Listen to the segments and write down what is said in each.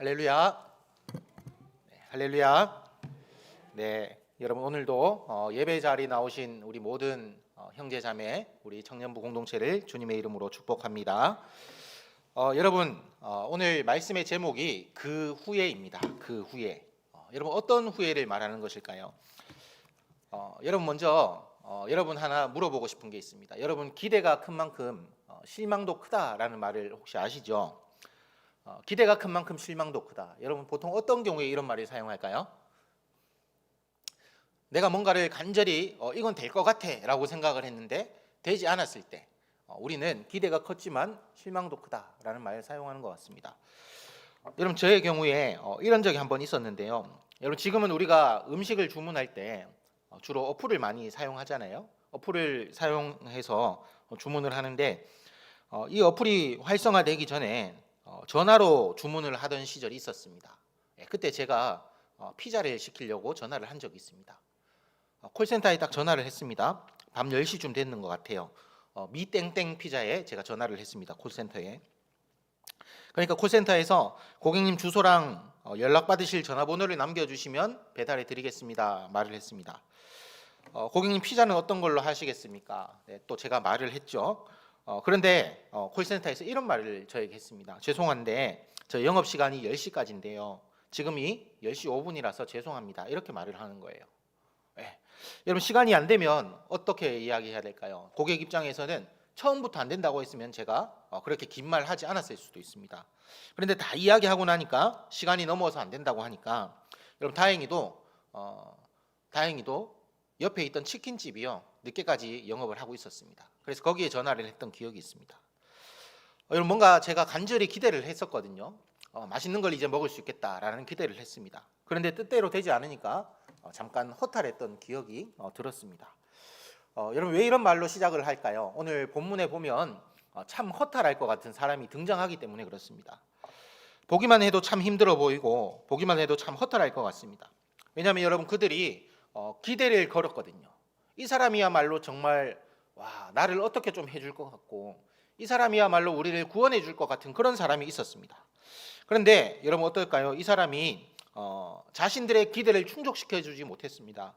할렐루야. 네, 할렐루야. 네, 여러분 오늘도 어, 예배 자리 나오신 우리 모든 어, 형제 자매, 우리 청년부 공동체를 주님의 이름으로 축복합니다. 어, 여러분 어, 오늘 말씀의 제목이 그 후에입니다. 그 후에. 어, 여러분 어떤 후에를 말하는 것일까요? 어, 여러분 먼저 어, 여러분 하나 물어보고 싶은 게 있습니다. 여러분 기대가 큰 만큼 어, 실망도 크다라는 말을 혹시 아시죠? 어, 기대가 큰 만큼 실망도 크다. 여러분 보통 어떤 경우에 이런 말을 사용할까요? 내가 뭔가를 간절히 어, 이건 될 것 같아라고 생각을 했는데 되지 않았을 때 어, 우리는 기대가 컸지만 실망도 크다라는 말을 사용하는 것 같습니다. 어, 여러분 저의 경우에 어, 이런 적이 한 번 있었는데요. 여러분 지금은 우리가 음식을 주문할 때 어, 주로 어플을 많이 사용하잖아요. 어플을 사용해서 어, 주문을 하는데 어, 이 어플이 활성화되기 전에 어, 전화로 주문을 하던 시절이 있었습니다. 예, 그때 제가 어, 피자를 시키려고 전화를 한 적이 있습니다. 어, 콜센터에 딱 전화를 했습니다. 밤 10시쯤 됐는 것 같아요. 어, 미땡땡 피자에 제가 전화를 했습니다. 콜센터에. 그러니까 콜센터에서 고객님 주소랑 어, 연락 받으실 전화번호를 남겨주시면 배달해 드리겠습니다. 말을 했습니다. 어, 고객님 피자는 어떤 걸로 하시겠습니까? 네, 또 제가 말을 했죠. 어, 그런데 어, 콜센터에서 이런 말을 저에게 했습니다. 죄송한데 저 영업 시간이 10시까지인데요. 지금이 10시 5분이라서 죄송합니다. 이렇게 말을 하는 거예요. 예. 여러분 시간이 안 되면 어떻게 이야기해야 될까요? 고객 입장에서는 처음부터 안 된다고 했으면 제가 어, 그렇게 긴 말 하지 않았을 수도 있습니다. 그런데 다 이야기하고 나니까 시간이 넘어서 안 된다고 하니까 여러분 다행히도 어, 다행히도 옆에 있던 치킨집이요 늦게까지 영업을 하고 있었습니다. 그래서 거기에 전화를 했던 기억이 있습니다. 어, 여러분 뭔가 제가 간절히 기대를 했었거든요. 어, 맛있는 걸 이제 먹을 수 있겠다라는 기대를 했습니다. 그런데 뜻대로 되지 않으니까 어, 잠깐 허탈했던 기억이 어, 들었습니다. 어, 여러분 왜 이런 말로 시작을 할까요? 오늘 본문에 보면 어, 참 허탈할 것 같은 사람이 등장하기 때문에 그렇습니다. 보기만 해도 참 힘들어 보이고 보기만 해도 참 허탈할 것 같습니다. 왜냐하면 여러분 그들이 어, 기대를 걸었거든요. 이 사람이야말로 정말 와 나를 어떻게 좀 해줄 것 같고 이 사람이야말로 우리를 구원해 줄 것 같은 그런 사람이 있었습니다. 그런데 여러분 어떨까요? 이 사람이 어, 자신들의 기대를 충족시켜 주지 못했습니다.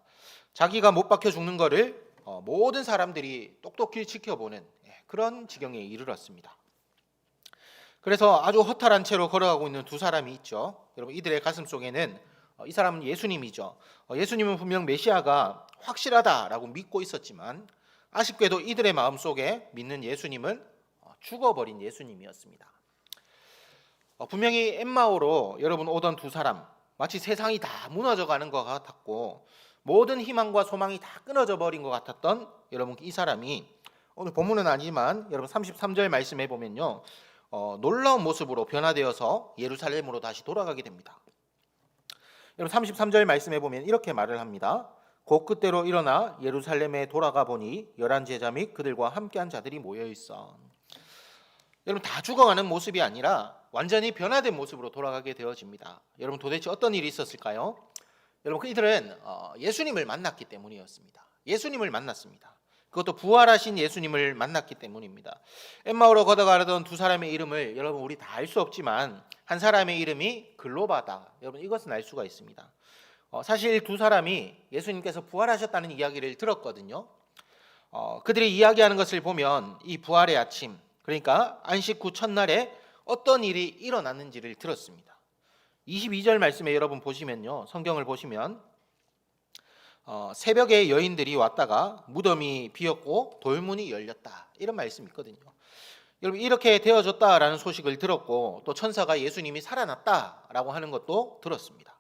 자기가 못 박혀 죽는 거를 어, 모든 사람들이 똑똑히 지켜보는 예, 그런 지경에 이르렀습니다. 그래서 아주 허탈한 채로 걸어가고 있는 두 사람이 있죠. 여러분 이들의 가슴 속에는 어, 이 사람은 예수님이죠. 어, 예수님은 분명 메시아가 확실하다라고 믿고 있었지만 아쉽게도 이들의 마음 속에 믿는 예수님은 어, 죽어버린 예수님이었습니다. 어, 분명히 엠마오로 여러분 오던 두 사람 마치 세상이 다 무너져가는 것 같았고 모든 희망과 소망이 다 끊어져 버린 것 같았던 여러분 이 사람이 오늘 본문은 아니지만 여러분 33절 말씀해 보면요 어, 놀라운 모습으로 변화되어서 예루살렘으로 다시 돌아가게 됩니다. 여러분 33절 말씀해 보면 이렇게 말을 합니다. 곧 그때로 일어나 예루살렘에 돌아가 보니 열한 제자 및 그들과 함께한 자들이 모여 있어. 여러분 다 죽어가는 모습이 아니라 완전히 변화된 모습으로 돌아가게 되어집니다. 여러분 도대체 어떤 일이 있었을까요? 여러분 그들은 어, 예수님을 만났기 때문이었습니다. 예수님을 만났습니다. 그것도 부활하신 예수님을 만났기 때문입니다. 엠마오로 걷어가려던 두 사람의 이름을 여러분 우리 다 알 수 없지만 한 사람의 이름이 글로바다. 여러분 이것은 알 수가 있습니다. 어, 사실 두 사람이 예수님께서 부활하셨다는 이야기를 들었거든요. 어, 그들이 이야기하는 것을 보면 이 부활의 아침, 그러니까 안식 후 첫날에 어떤 일이 일어났는지를 들었습니다. 22절 말씀에 여러분 보시면요. 성경을 보시면 어, 새벽에 여인들이 왔다가 무덤이 비었고 돌문이 열렸다. 이런 말씀이 있거든요. 여러분 이렇게 되어졌다라는 소식을 들었고 또 천사가 예수님이 살아났다라고 하는 것도 들었습니다.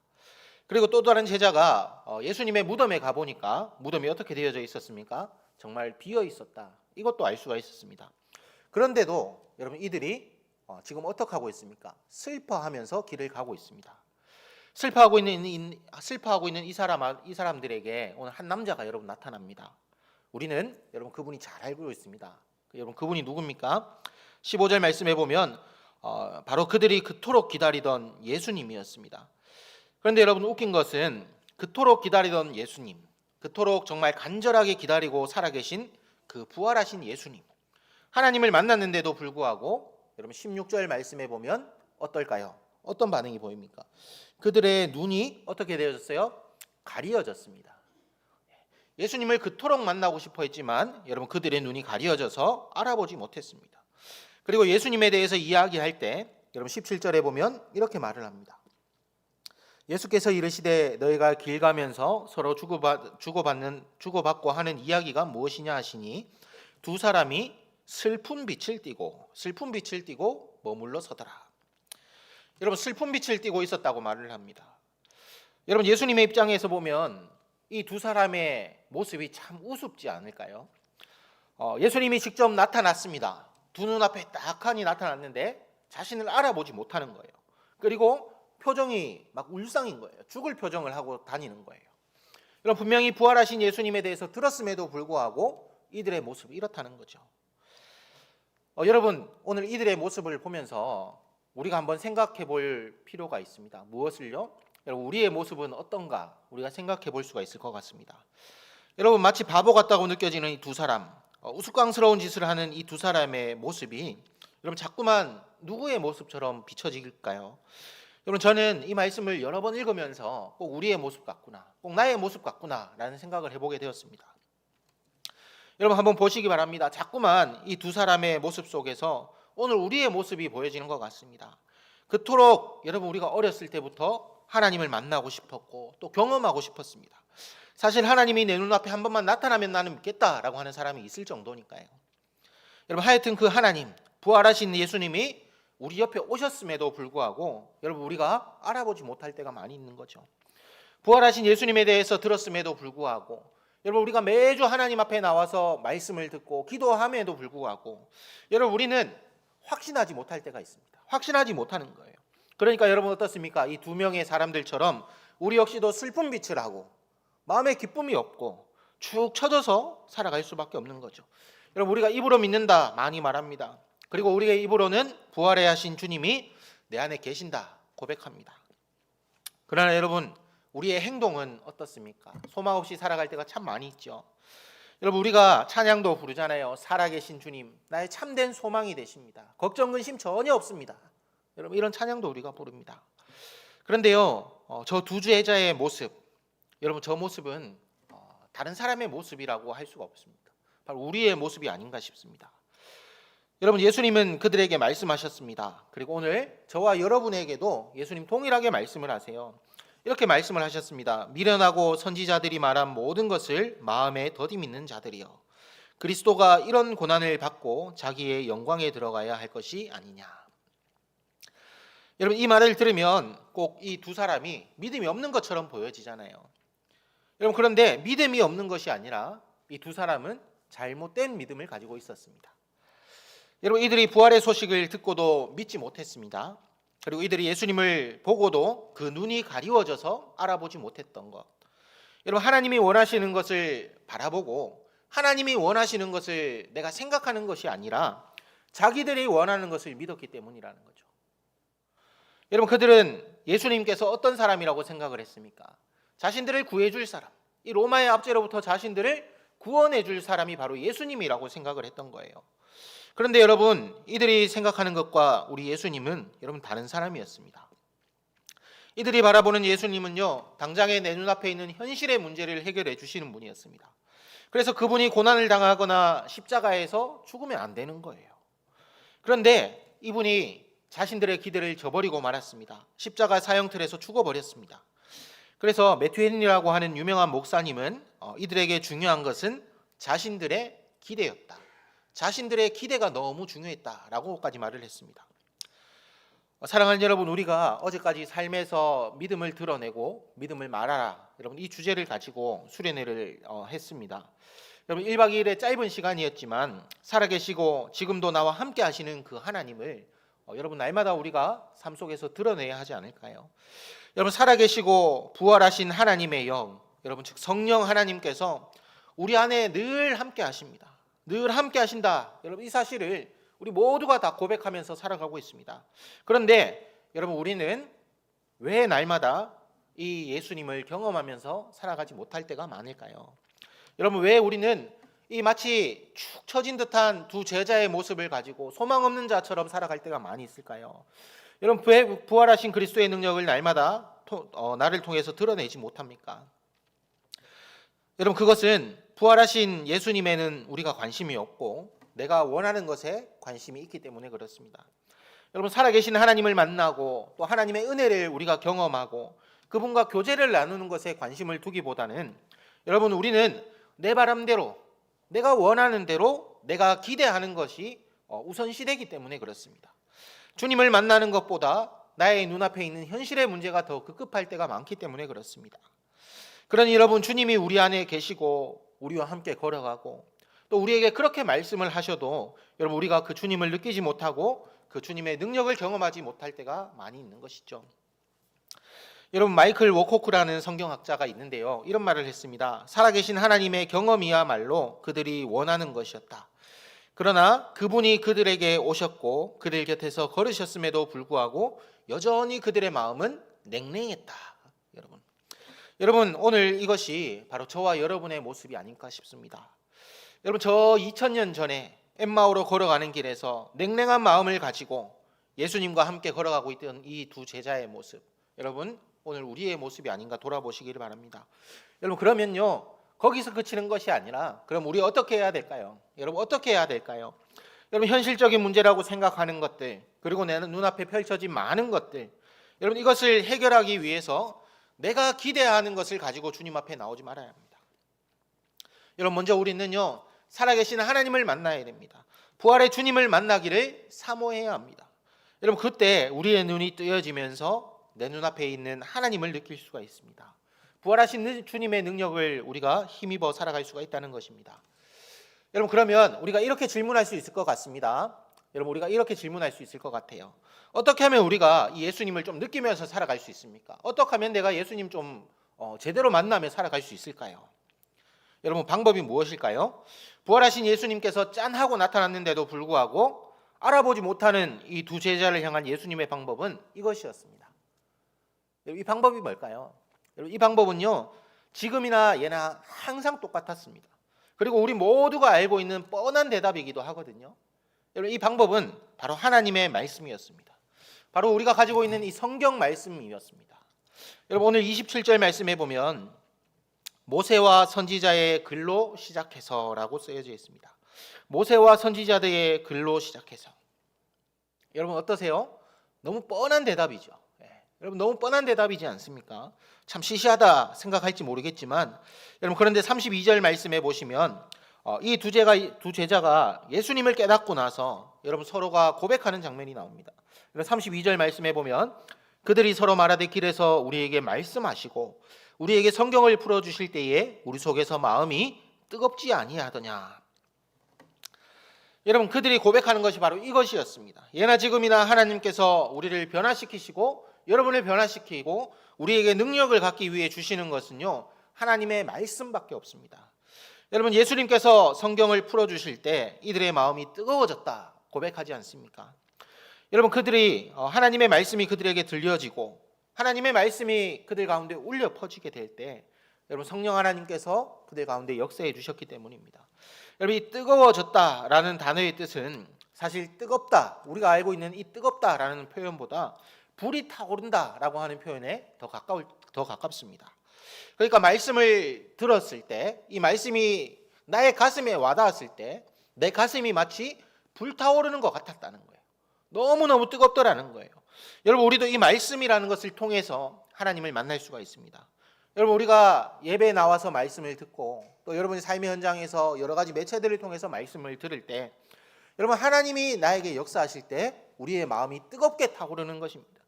그리고 또 다른 제자가 어, 예수님의 무덤에 가 보니까 무덤이 어떻게 되어져 있었습니까? 정말 비어 있었다. 이것도 알 수가 있었습니다. 그런데도 여러분 이들이 어, 지금 어떻게 하고 있습니까? 슬퍼하면서 길을 가고 있습니다. 슬퍼하고 있는 이- 슬퍼하고 있는 이 사람 이 사람들에게 오늘 한 남자가 여러분 나타납니다. 우리는 여러분 그분이 잘 알고 있습니다. 그 여러분 그분이 누굽니까? 15절 말씀해 보면 어, 바로 그들이 그토록 기다리던 예수님이었습니다. 그런데 여러분 웃긴 것은 그토록 기다리던 예수님, 그토록 정말 간절하게 기다리고 살아계신 그 부활하신 예수님, 하나님을 만났는데도 불구하고 여러분 16절 말씀해 보면 어떨까요? 어떤 반응이 보입니까? 그들의 눈이 어떻게 되어졌어요? 가리어졌습니다. 예수님을 그토록 만나고 싶어 했지만 여러분 그들의 눈이 가리어져서 알아보지 못했습니다. 그리고 예수님에 대해서 이야기할 때 여러분 17절에 보면 이렇게 말을 합니다. 예수께서 이르시되 너희가 길 가면서 서로 주고받, 주고받는 주고받고 하는 이야기가 무엇이냐 하시니 두 사람이 슬픈 빛을 띠고 슬픈 빛을 띠고 머물러 서더라. 여러분 슬픈 빛을 띠고 있었다고 말을 합니다. 여러분 예수님의 입장에서 보면 이 두 사람의 모습이 참 우습지 않을까요? 어, 예수님이 직접 나타났습니다. 두 눈앞에 딱하니 나타났는데 자신을 알아보지 못하는 거예요. 그리고 표정이 막 울상인 거예요. 죽을 표정을 하고 다니는 거예요. 여러분 분명히 부활하신 예수님에 대해서 들었음에도 불구하고 이들의 모습이 이렇다는 거죠. 어, 여러분 오늘 이들의 모습을 보면서 우리가 한번 생각해 볼 필요가 있습니다. 무엇을요? 여러분 우리의 모습은 어떤가 우리가 생각해 볼 수가 있을 것 같습니다. 여러분 마치 바보 같다고 느껴지는 이 두 사람, 어, 우스꽝스러운 짓을 하는 이 두 사람의 모습이 여러분 자꾸만 누구의 모습처럼 비춰질까요? 여러분 저는 이 말씀을 여러 번 읽으면서 꼭 우리의 모습 같구나, 꼭 나의 모습 같구나라는 생각을 해보게 되었습니다. 여러분 한번 보시기 바랍니다. 자꾸만 이 두 사람의 모습 속에서 오늘 우리의 모습이 보여지는 것 같습니다. 그토록 여러분 우리가 어렸을 때부터 하나님을 만나고 싶었고 또 경험하고 싶었습니다. 사실 하나님이 내 눈앞에 한 번만 나타나면 나는 믿겠다라고 하는 사람이 있을 정도니까요. 여러분 하여튼 그 하나님 부활하신 예수님이 우리 옆에 오셨음에도 불구하고 여러분 우리가 알아보지 못할 때가 많이 있는 거죠. 부활하신 예수님에 대해서 들었음에도 불구하고 여러분 우리가 매주 하나님 앞에 나와서 말씀을 듣고 기도함에도 불구하고 여러분 우리는 확신하지 못할 때가 있습니다. 확신하지 못하는 거예요. 그러니까 여러분 어떻습니까? 이 두 명의 사람들처럼 우리 역시도 슬픈 빛을 하고 마음에 기쁨이 없고 축 처져서 살아갈 수밖에 없는 거죠. 여러분 우리가 입으로 믿는다 많이 말합니다. 그리고 우리의 입으로는 부활해 하신 주님이 내 안에 계신다 고백합니다. 그러나 여러분 우리의 행동은 어떻습니까? 소망 없이 살아갈 때가 참 많이 있죠. 여러분 우리가 찬양도 부르잖아요. 살아계신 주님, 나의 참된 소망이 되십니다. 걱정 근심 전혀 없습니다. 여러분 이런 찬양도 우리가 부릅니다. 그런데요, 어, 저두 제자의 모습, 여러분 저 모습은 어, 다른 사람의 모습이라고 할 수가 없습니다. 바로 우리의 모습이 아닌가 싶습니다. 여러분 예수님은 그들에게 말씀하셨습니다. 그리고 오늘 저와 여러분에게도 예수님 동일하게 말씀을 하세요. 이렇게 말씀을 하셨습니다. 미련하고 선지자들이 말한 모든 것을 마음에 더디 믿는 자들이여. 그리스도가 이런 고난을 받고 자기의 영광에 들어가야 할 것이 아니냐. 여러분 이 말을 들으면 꼭 이 두 사람이 믿음이 없는 것처럼 보여지잖아요. 여러분 그런데 믿음이 없는 것이 아니라 이 두 사람은 잘못된 믿음을 가지고 있었습니다. 여러분 이들이 부활의 소식을 듣고도 믿지 못했습니다. 그리고 이들이 예수님을 보고도 그 눈이 가리워져서 알아보지 못했던 것. 여러분 하나님이 원하시는 것을 바라보고 하나님이 원하시는 것을 내가 생각하는 것이 아니라 자기들이 원하는 것을 믿었기 때문이라는 거죠. 여러분 그들은 예수님께서 어떤 사람이라고 생각을 했습니까? 자신들을 구해줄 사람. 이 로마의 압제로부터 자신들을 구원해줄 사람이 바로 예수님이라고 생각을 했던 거예요. 그런데 여러분 이들이 생각하는 것과 우리 예수님은 여러분 다른 사람이었습니다. 이들이 바라보는 예수님은요 당장에 내 눈앞에 있는 현실의 문제를 해결해 주시는 분이었습니다. 그래서 그분이 고난을 당하거나 십자가에서 죽으면 안 되는 거예요. 그런데 이분이 자신들의 기대를 저버리고 말았습니다. 십자가 사형틀에서 죽어버렸습니다. 그래서 매튜 헨리라고 하는 유명한 목사님은 어, 이들에게 중요한 것은 자신들의 기대였다. 자신들의 기대가 너무 중요했다라고까지 말을 했습니다. 어, 사랑하는 여러분, 우리가 어제까지 삶에서 믿음을 드러내고 믿음을 말하라. 여러분 이 주제를 가지고 수련회를 어, 했습니다. 여러분 1박 2일의 짧은 시간이었지만 살아계시고 지금도 나와 함께 하시는 그 하나님을 어, 여러분 날마다 우리가 삶 속에서 드러내야 하지 않을까요? 여러분 살아계시고 부활하신 하나님의 영, 여러분 즉 성령 하나님께서 우리 안에 늘 함께 하십니다. 늘 함께 하신다. 여러분 이 사실을 우리 모두가 다 고백하면서 살아가고 있습니다. 그런데 여러분 우리는 왜 날마다 이 예수님을 경험하면서 살아가지 못할 때가 많을까요? 여러분 왜 우리는 이 마치 축 처진 듯한 두 제자의 모습을 가지고 소망 없는 자처럼 살아갈 때가 많이 있을까요? 여러분 부- 부활하신 그리스도의 능력을 날마다 토- 어, 나를 통해서 드러내지 못합니까? 여러분 그것은 부활하신 예수님에는 우리가 관심이 없고 내가 원하는 것에 관심이 있기 때문에 그렇습니다. 여러분 살아계신 하나님을 만나고 또 하나님의 은혜를 우리가 경험하고 그분과 교제를 나누는 것에 관심을 두기보다는 여러분 우리는 내 바람대로 내가 원하는 대로 내가 기대하는 것이 어, 우선시되기 때문에 그렇습니다. 주님을 만나는 것보다 나의 눈앞에 있는 현실의 문제가 더 급급할 때가 많기 때문에 그렇습니다. 그러니 여러분 주님이 우리 안에 계시고 우리와 함께 걸어가고 또 우리에게 그렇게 말씀을 하셔도 여러분 우리가 그 주님을 느끼지 못하고 그 주님의 능력을 경험하지 못할 때가 많이 있는 것이죠. 여러분 마이클 워코크라는 성경학자가 있는데요. 이런 말을 했습니다. 살아계신 하나님의 경험이야말로 그들이 원하는 것이었다. 그러나 그분이 그들에게 오셨고 그들 곁에서 걸으셨음에도 불구하고 여전히 그들의 마음은 냉랭했다. 여러분. 오늘 이것이 바로 저와 여러분의 모습이 아닐까 싶습니다. 여러분 저 2000년 전에 엠마오로 걸어가는 길에서 냉랭한 마음을 가지고 예수님과 함께 걸어가고 있던 이 두 제자의 모습. 여러분 오늘 우리의 모습이 아닌가 돌아보시기를 바랍니다. 여러분 그러면요 거기서 그치는 것이 아니라 그럼 우리 어떻게 해야 될까요? 여러분 어떻게 해야 될까요? 여러분 현실적인 문제라고 생각하는 것들 그리고 내 눈앞에 펼쳐진 많은 것들 여러분 이것을 해결하기 위해서 내가 기대하는 것을 가지고 주님 앞에 나오지 말아야 합니다. 여러분 먼저 우리는요 살아계신 하나님을 만나야 됩니다. 부활의 주님을 만나기를 사모해야 합니다. 여러분 그때 우리의 눈이 뜨여지면서 내 눈앞에 있는 하나님을 느낄 수가 있습니다. 부활하신 주님의 능력을 우리가 힘입어 살아갈 수가 있다는 것입니다. 여러분 그러면 우리가 이렇게 질문할 수 있을 것 같습니다. 여러분 우리가 이렇게 질문할 수 있을 것 같아요. 어떻게 하면 우리가 이 예수님을 좀 느끼면서 살아갈 수 있습니까? 어떻게 하면 내가 예수님 좀 어, 제대로 만나며 살아갈 수 있을까요? 여러분 방법이 무엇일까요? 부활하신 예수님께서 짠하고 나타났는데도 불구하고 알아보지 못하는 이 두 제자를 향한 예수님의 방법은 이것이었습니다. 이 방법이 뭘까요? 이 방법은요 지금이나 예나 항상 똑같았습니다. 그리고 우리 모두가 알고 있는 뻔한 대답이기도 하거든요. 여러분 이 방법은 바로 하나님의 말씀이었습니다. 바로 우리가 가지고 있는 이 성경 말씀이었습니다. 여러분 오늘 27절 말씀해 보면 모세와 선지자의 글로 시작해서라고 쓰여져 있습니다. 모세와 선지자들의 글로 시작해서. 여러분 어떠세요? 너무 뻔한 대답이죠. 예. 여러분 너무 뻔한 대답이지 않습니까? 참 시시하다 생각할지 모르겠지만 여러분 그런데 32절 말씀해 보시면 어, 이 두 제가 두 제자가 예수님을 깨닫고 나서 여러분 서로가 고백하는 장면이 나옵니다. 32절 말씀해 보면 그들이 서로 말하되 길에서 우리에게 말씀하시고 우리에게 성경을 풀어 주실 때에 우리 속에서 마음이 뜨겁지 아니하더냐. 여러분 그들이 고백하는 것이 바로 이것이었습니다. 예나 지금이나 하나님께서 우리를 변화시키시고 여러분을 변화시키고 우리에게 능력을 갖기 위해 주시는 것은요 하나님의 말씀밖에 없습니다. 여러분 예수님께서 성경을 풀어 주실 때 이들의 마음이 뜨거워졌다 고백하지 않습니까? 여러분 그들이 어, 하나님의 말씀이 그들에게 들려지고 하나님의 말씀이 그들 가운데 울려 퍼지게 될 때 여러분 성령 하나님께서 그들 가운데 역사해 주셨기 때문입니다. 여러분 이 뜨거워졌다라는 단어의 뜻은 사실 뜨겁다 우리가 알고 있는 이 뜨겁다라는 표현보다 불이 타오른다라고 하는 표현에 더 가까울 더 가깝습니다. 그러니까 말씀을 들었을 때 이 말씀이 나의 가슴에 와닿았을 때 내 가슴이 마치 불타오르는 것 같았다는 거예요. 너무너무 뜨겁더라는 거예요. 여러분 우리도 이 말씀이라는 것을 통해서 하나님을 만날 수가 있습니다. 여러분 우리가 예배에 나와서 말씀을 듣고 또 여러분의 삶의 현장에서 여러 가지 매체들을 통해서 말씀을 들을 때 여러분 하나님이 나에게 역사하실 때 우리의 마음이 뜨겁게 타오르는 것입니다.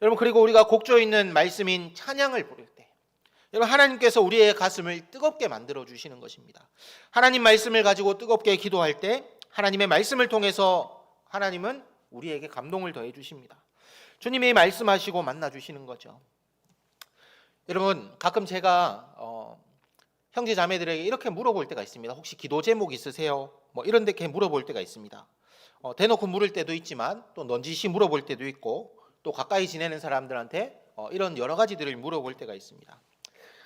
여러분 그리고 우리가 곡조 있는 말씀인 찬양을 부를 때 여러분 하나님께서 우리의 가슴을 뜨겁게 만들어 주시는 것입니다. 하나님 말씀을 가지고 뜨겁게 기도할 때 하나님의 말씀을 통해서 하나님은 우리에게 감동을 더해 주십니다. 주님이 말씀하시고 만나 주시는 거죠. 여러분 가끔 제가 어, 형제 자매들에게 이렇게 물어볼 때가 있습니다. 혹시 기도 제목 있으세요? 뭐 이런 데 물어볼 때가 있습니다. 어, 대놓고 물을 때도 있지만 또 넌지시 물어볼 때도 있고 또 가까이 지내는 사람들한테 어, 이런 여러 가지들을 물어볼 때가 있습니다.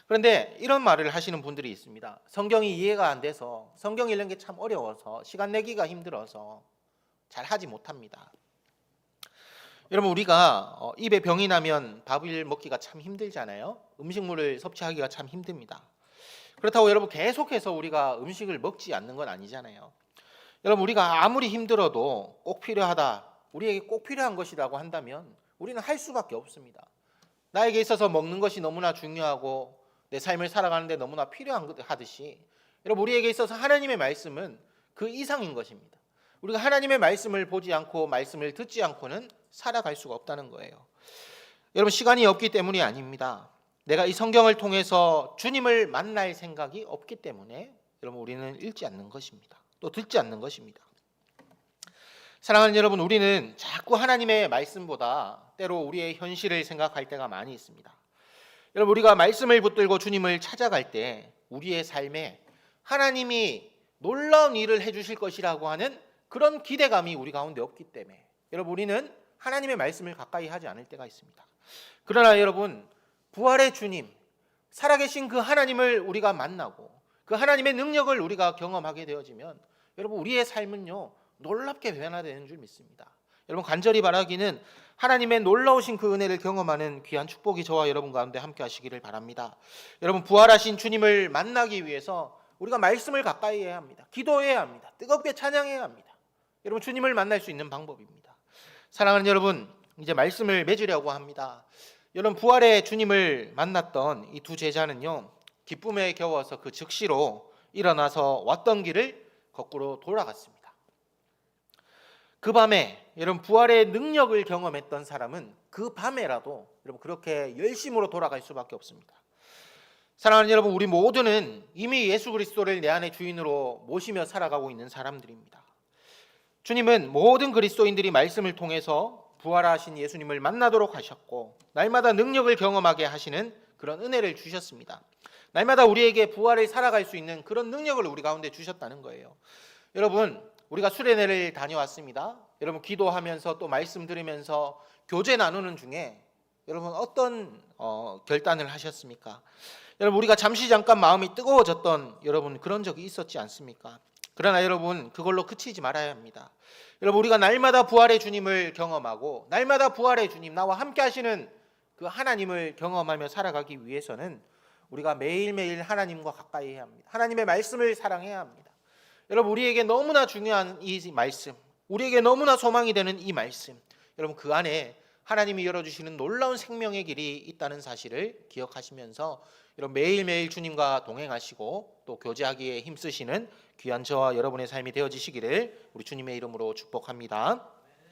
그런데 이런 말을 하시는 분들이 있습니다. 성경이 이해가 안 돼서 성경 읽는 게 참 어려워서 시간 내기가 힘들어서 잘 하지 못합니다. 여러분 우리가 어, 입에 병이 나면 밥을 먹기가 참 힘들잖아요. 음식물을 섭취하기가 참 힘듭니다. 그렇다고 여러분 계속해서 우리가 음식을 먹지 않는 건 아니잖아요. 여러분 우리가 아무리 힘들어도 꼭 필요하다. 우리에게 꼭 필요한 것이라고 한다면 우리는 할 수밖에 없습니다. 나에게 있어서 먹는 것이 너무나 중요하고 내 삶을 살아가는데 너무나 필요한 것 하듯이 여러분 우리에게 있어서 하나님의 말씀은 그 이상인 것입니다. 우리가 하나님의 말씀을 보지 않고 말씀을 듣지 않고는 살아갈 수가 없다는 거예요. 여러분 시간이 없기 때문이 아닙니다. 내가 이 성경을 통해서 주님을 만날 생각이 없기 때문에 여러분 우리는 읽지 않는 것입니다. 또 듣지 않는 것입니다. 사랑하는 여러분, 우리는 자꾸 하나님의 말씀보다 때로 우리의 현실을 생각할 때가 많이 있습니다. 여러분 우리가 말씀을 붙들고 주님을 찾아갈 때 우리의 삶에 하나님이 놀라운 일을 해주실 것이라고 하는 그런 기대감이 우리 가운데 없기 때문에 여러분 우리는 하나님의 말씀을 가까이 하지 않을 때가 있습니다. 그러나 여러분 부활의 주님 살아계신 그 하나님을 우리가 만나고 그 하나님의 능력을 우리가 경험하게 되어지면 여러분 우리의 삶은요 놀랍게 변화되는 줄 믿습니다. 여러분 간절히 바라기는 하나님의 놀라우신 그 은혜를 경험하는 귀한 축복이 저와 여러분 가운데 함께 하시기를 바랍니다. 여러분 부활하신 주님을 만나기 위해서 우리가 말씀을 가까이 해야 합니다. 기도해야 합니다. 뜨겁게 찬양해야 합니다. 여러분 주님을 만날 수 있는 방법입니다. 사랑하는 여러분, 이제 말씀을 맺으려고 합니다. 여러분 부활의 주님을 만났던 이 두 제자는요. 기쁨에 겨워서 그 즉시로 일어나서 왔던 길을 거꾸로 돌아갔습니다. 그 밤에 여러분 부활의 능력을 경험했던 사람은 그 밤에라도 여러분 그렇게 열심으로 돌아갈 수밖에 없습니다. 사랑하는 여러분, 우리 모두는 이미 예수 그리스도를 내 안의 주인으로 모시며 살아가고 있는 사람들입니다. 주님은 모든 그리스도인들이 말씀을 통해서 부활하신 예수님을 만나도록 하셨고 날마다 능력을 경험하게 하시는 그런 은혜를 주셨습니다. 날마다 우리에게 부활을 살아갈 수 있는 그런 능력을 우리 가운데 주셨다는 거예요. 여러분, 우리가 수련회를 다녀왔습니다. 여러분 기도하면서 또 말씀 들으면서 교제 나누는 중에 여러분 어떤 어, 결단을 하셨습니까? 여러분 우리가 잠시 잠깐 마음이 뜨거워졌던 여러분 그런 적이 있었지 않습니까? 그러나 여러분 그걸로 그치지 말아야 합니다. 여러분 우리가 날마다 부활의 주님을 경험하고 날마다 부활의 주님 나와 함께 하시는 그 하나님을 경험하며 살아가기 위해서는 우리가 매일매일 하나님과 가까이 해야 합니다. 하나님의 말씀을 사랑해야 합니다. 여러분 우리에게 너무나 중요한 이 말씀, 우리에게 너무나 소망이 되는 이 말씀. 여러분 그 안에 하나님이 열어주시는 놀라운 생명의 길이 있다는 사실을 기억하시면서 여러분 매일매일 주님과 동행하시고 또 교제하기에 힘쓰시는 귀한 저와 여러분의 삶이 되어지시기를 우리 주님의 이름으로 축복합니다.